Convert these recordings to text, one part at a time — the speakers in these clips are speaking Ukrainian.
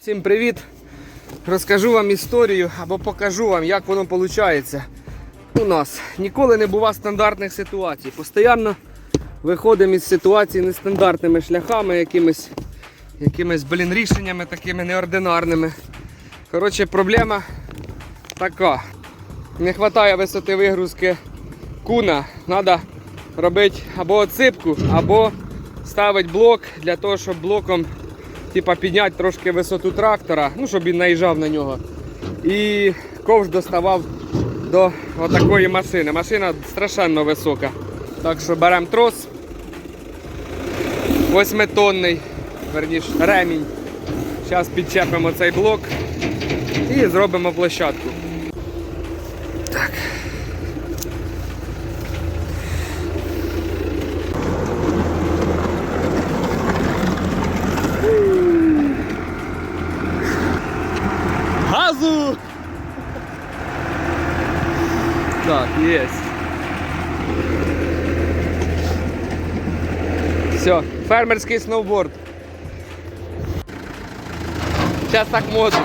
Всім привіт! Розкажу вам історію або покажу вам, як воно виходить у нас. Ніколи не бува стандартних ситуацій. Постійно виходимо із ситуації нестандартними шляхами, якимись, якимись блін, рішеннями такими неординарними. Коротше, проблема така. Не вистачає висоти вигрузки куна. Треба робити або отсипку, або ставити блок для того, щоб блоком типа підняти трошки висоту трактора, ну щоб він наїжджав на нього. І ковш доставав до отакої машини. Машина страшенно висока. Так що беремо трос 8-тонний, верніш, ремінь. Зараз підчепимо цей блок і зробимо площадку. Так. Так, есть. Все, фермерский сноуборд. Сейчас так модно.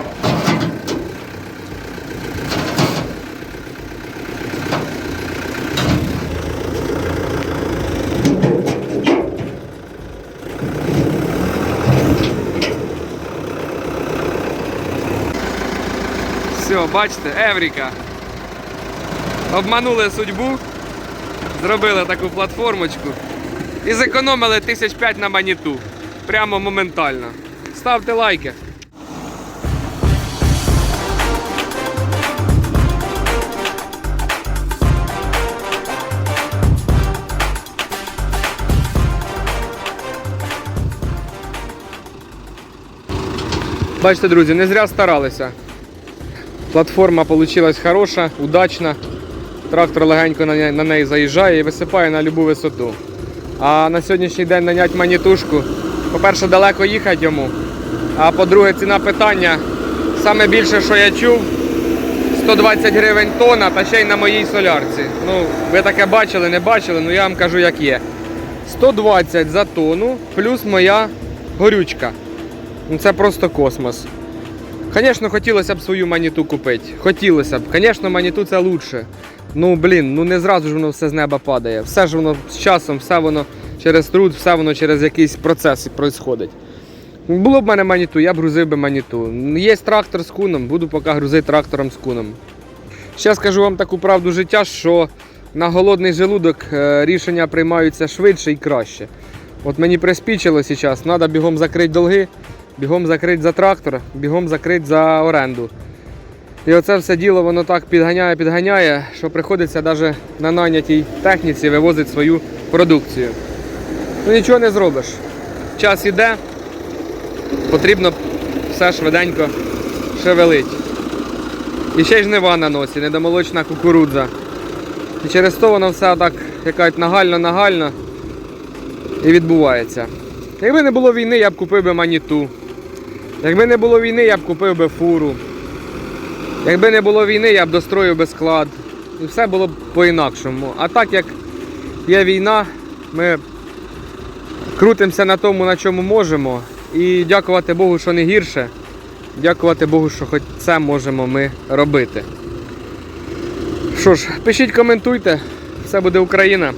Все, бачите, Евріка. Обманули судьбу, зробили таку платформочку і зекономили тисяч п'ять на маніту. Прямо моментально. Ставте лайки. Бачите, друзі, не зря старалися. Платформа вийшла хороша, удачна. Трактор легенько на неї заїжджає і висипає на будь-яку висоту. А на сьогоднішній день наняти манітушку, по-перше, далеко їхати йому. А по-друге, ціна питання. Саме більше, що я чув, 120 гривень тонна, та ще й на моїй солярці. Ну, ви таке бачили, не бачили, ну я вам кажу, як є. 120 за тонну, плюс моя горючка. Ну це просто космос. Звісно, хотілося б свою маніту купити. Хотілося б. Звісно, маніту це лучше. Ну, блін, ну не зразу ж воно все з неба падає. Все ж воно з часом, все воно через труд, все воно через якийсь процес відбувається. Було б в мене маніту, я б грузив би маніту. Є трактор з куном, буду поки грузити трактором з куном. Ще скажу вам таку правду життя, що на голодний желудок е, рішення приймаються швидше і краще. От мені приспічило зараз, треба бігом закрити долги, бігом закрити за трактор, бігом закрити за оренду. І оце все діло воно так підганяє, підганяє, що приходиться навіть на найнятій техніці вивозити свою продукцію. Ну нічого не зробиш. Час іде, потрібно все швиденько шевелить. І ще й жнива на носі, недомолочна кукурудза. І через то воно все так якась нагально-нагально і відбувається. Якби не було війни, я б купив би маніту. Якби не було війни, я б купив би фуру. Якби не було війни, я б достроїв би склад. І все було б по-інакшому. А так як є війна, ми крутимося на тому, на чому можемо. І дякувати Богу, що не гірше. Дякувати Богу, що хоч це можемо ми робити. Що ж, пишіть, коментуйте. Все буде Україна.